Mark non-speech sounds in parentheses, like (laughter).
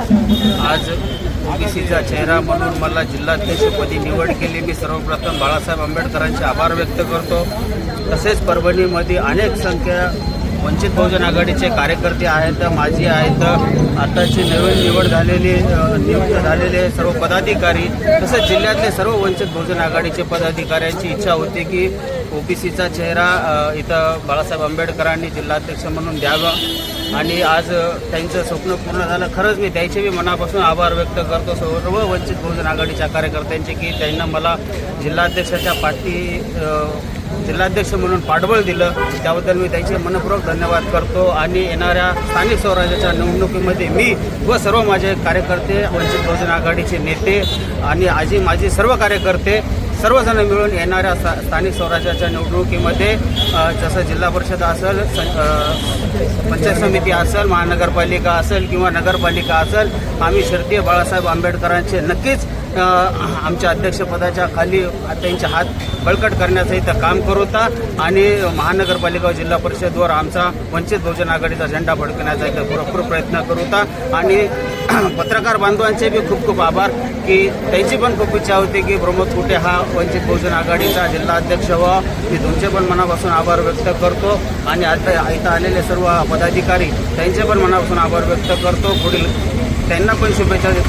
आज ओबीसीचा चेहरा म्हणून मला जिल्हाध्यक्षपदी निवड केली. मी सर्वप्रथम बाळासाहेब आंबेडकरांचे आभार व्यक्त करतो. तसेच परभणीमध्ये अनेक संख्या वंचित बहुजन आघाडीचे कार्यकर्ते आहेत माजी आहेत आताची नवीन निवड झालेली नियुक्त झालेले सर्व पदाधिकारी तसेच जिल्ह्यातले सर्व वंचित बहुजन आघाडीचे पदाधिकाऱ्यांची इच्छा होती की ओबीसीचा चेहरा इथं बाळासाहेब आंबेडकरांनी जिल्हाध्यक्ष म्हणून द्यावं. आणि आज त्यांचं स्वप्न पूर्ण झालं. खरंच मी त्यांचे मी मनापासून आभार व्यक्त करतो. सर्व वंचित बहुजन आघाडीच्या कार्यकर्त्यांचे की त्यांना मला जिल्हाध्यक्षाच्या पाठी जिल्हाध्यक्ष म्हणून पाठबळ दिलं. त्याबद्दल मी त्यांचे मनपूर्वक धन्यवाद करतो आणि येणाऱ्या स्थानिक स्वराज्याच्या निवडणुकीमध्ये मी व सर्व माझे कार्यकर्ते वंचित बहुजन आघाडीचे नेते आणि आजी माझे सर्व कार्यकर्ते सर्वजण मिळून येणाऱ्या स्थानिक स्वराज्याच्या निवडणुकीमध्ये जसं जिल्हा परिषद असेल पंचायत समिती असेल महानगरपालिका असेल किंवा नगरपालिका असेल आम्ही शरतीय बाळासाहेब आंबेडकरांचे नक्कीच आमच्या अध्यक्षपदाच्या खाली त्यांचे हात बळकट करण्याचं इथं काम करू होता आणि महानगरपालिका जिल्हा परिषदवर आमचा वंचित बहुजन आघाडीचा झेंडा फडकण्याचा इथं भरपूर प्रयत्न करू होता. आणि (clears throat) पत्रकार बांधवांचे बी खूप खूप आभार की त्यांची पण खूप इच्छा होती की प्रमोद कुटे हा वंचित बहुजन आघाडीचा जिल्हा अध्यक्ष व्हावा. मी तुमचे पण मनापासून आभार व्यक्त करतो आणि आता इथं आलेले सर्व पदाधिकारी त्यांचे पण मनापासून आभार व्यक्त करतो. पुढील त्यांना पण शुभेच्छा देतो.